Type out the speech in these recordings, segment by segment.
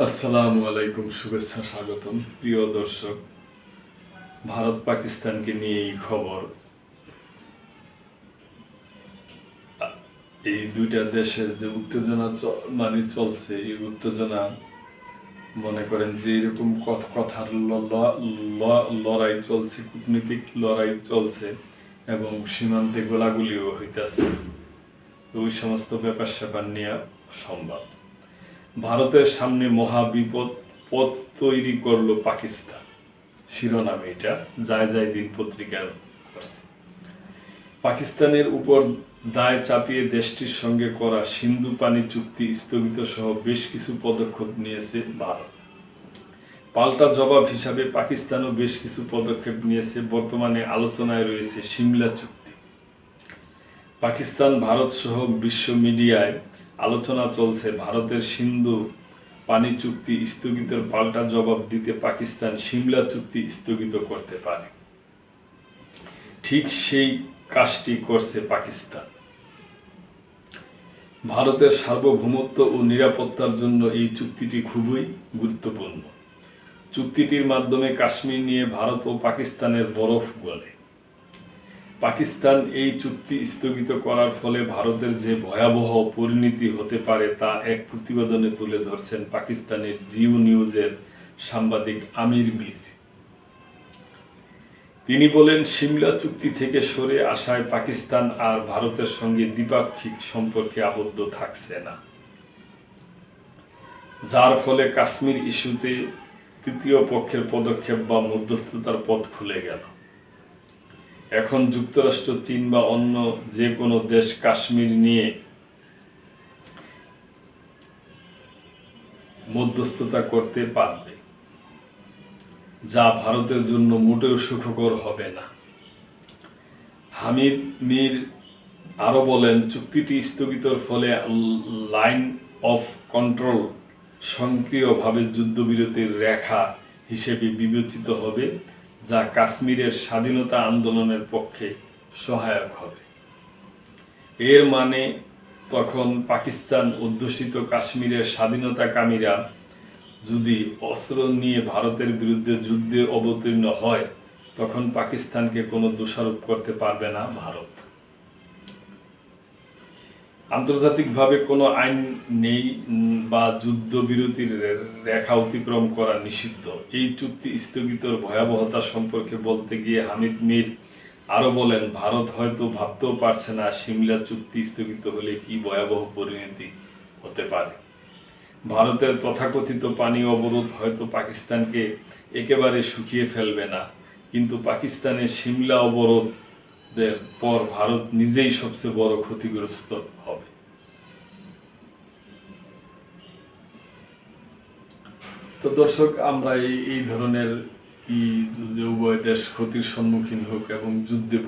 আসসালামু আলাইকুম, শুভেচ্ছা, স্বাগতম। প্রিয় দর্শক, ভারত পাকিস্তানকে নিয়ে এই খবর। এই দুইটা দেশের যে উত্তেজনা মানে চলছে, এই উত্তেজনা, মনে করেন যে এরকম কথার লড়াই চলছে, কূটনীতিক লড়াই চলছে এবং সীমান্তে গোলাগুলিও হইতেছে। ওই সমস্ত ব্যাপার স্যাপার নিয়ে সংবাদ। ভারতের সামনে মহা বিপদ পথ তৈরি করল পাকিস্তান। শিরোনামে এটা যায় যায় দিন পত্রিকার পাকিস্তানের উপর দায় চাপিয়ে দেশটির সঙ্গে করা সিন্ধু পানি চুক্তি স্থগিত সহ বেশ কিছু পদক্ষেপ নিয়েছে ভারত। পাল্টা জবাব হিসাবে পাকিস্তানও বেশ কিছু পদক্ষেপ নিয়েছে, বর্তমানে আলোচনায় রয়েছে সিমলা চুক্তি। পাকিস্তান, ভারত সহ বিশ্ব মিডিয়ায় আলোচনা চলছে। ভারতের সিন্ধু পানি চুক্তি স্থগিতের পাল্টা জবাব দিতে পাকিস্তান সিমলা চুক্তি স্থগিত করতে পারে। ঠিক সেই কাজটি করছে পাকিস্তান। ভারতের সার্বভৌমত্ব ও নিরাপত্তার জন্য এই চুক্তিটি খুবই গুরুত্বপূর্ণ। চুক্তিটির মাধ্যমে কাশ্মীর নিয়ে ভারত ও পাকিস্তানের বরফ গলে। পাকিস্তান এই চুক্তি স্থগিত করার ফলে ভারতের যে ভয়াবহ পরিণতি হতে পারে তা এক প্রতিবেদনে তুলে ধরছেন পাকিস্তানের জিও নিউজের সাংবাদিক আমির মির। তিনি বলেন, সিমলা চুক্তি থেকে সরে আসায় পাকিস্তান আর ভারতের সঙ্গে দ্বিপাক্ষিক সম্পর্কে আবদ্ধ থাকছে না। যার ফলে কাশ্মীর ইস্যুতে তৃতীয় পক্ষের পদক্ষেপ বা মধ্যস্থতার পথ খুলে গেল। এখন যুক্তরাষ্ট্র, চীন বা অন্য যে কোনো দেশ কাশ্মীর নিয়ে মধ্যস্থতা করতে পারবে, যা ভারতের জন্য মোটেও সুখকর হবে না। হামিদ মির আরও বলেন, চুক্তিটি স্থগিতর ফলে লাইন অফ কন্ট্রোল সক্রিয়ভাবে যুদ্ধবিরতির রেখা হিসেবে বিবেচিত হবে। যা কাশ্মীরের স্বাধীনতা আন্দোলনের পক্ষে সহায়ক হবে। এর মানে তখন পাকিস্তান অধ্যুষিত কাশ্মীরের স্বাধীনতাকামীরা যদি অস্ত্র নিয়ে ভারতের বিরুদ্ধে যুদ্ধে অবতীর্ণ হয়, তখন পাকিস্তানকে কোনো দোষারোপ করতে পারবে না ভারত। আন্তর্জাতিকভাবে কোনো আইন নেই বা যুদ্ধবিরতির রেখা অতিক্রম করা নিষিদ্ধ। এই চুক্তি স্থগিতর ভয়াবহতা সম্পর্কে বলতে গিয়ে হামিদ মির আরও বলেন, ভারত হয়তো ভাবতেও পারছে না সিমলা চুক্তি স্থগিত হলে কি ভয়াবহ পরিণতি হতে পারে। ভারতের তথাকথিত পানি অবরোধ হয়তো পাকিস্তানকে একেবারে শুকিয়ে ফেলবে না। কিন্তু পাকিস্তানের সিমলা অবরোধের পর ভারত নিজেই সবচেয়ে বড় ক্ষতিগ্রস্ত হবে তো দর্শক, আমরা এই এই ধরনের যে উভয় দেশ ক্ষতির সম্মুখীন হোক এবং যুদ্ধে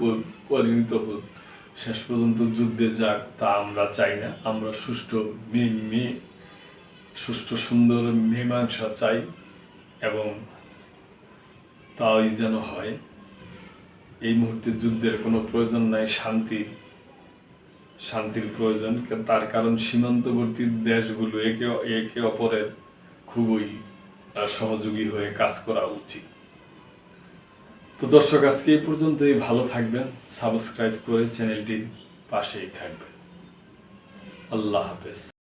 পরিণত হোক, শেষ পর্যন্ত যুদ্ধে যাক তা আমরা চাই না। আমরা সুষ্ঠু মে- সুষ্ঠু সুন্দর মীমাংসা চাই এবং তাই যেন হয়। এই মুহূর্তে যুদ্ধের কোনো প্রয়োজন নাই, শান্তি, শান্তির প্রয়োজন। তার কারণ সীমান্তবর্তী দেশগুলো একে একে অপরের খুবই সহযোগী হয়ে কাজ করা উচিত। তো দর্শক, আজকে এই পর্যন্তই। ভালো থাকবেন, সাবস্ক্রাইব করে চ্যানেলটির পাশেই থাকবেন। আল্লাহ হাফেজ।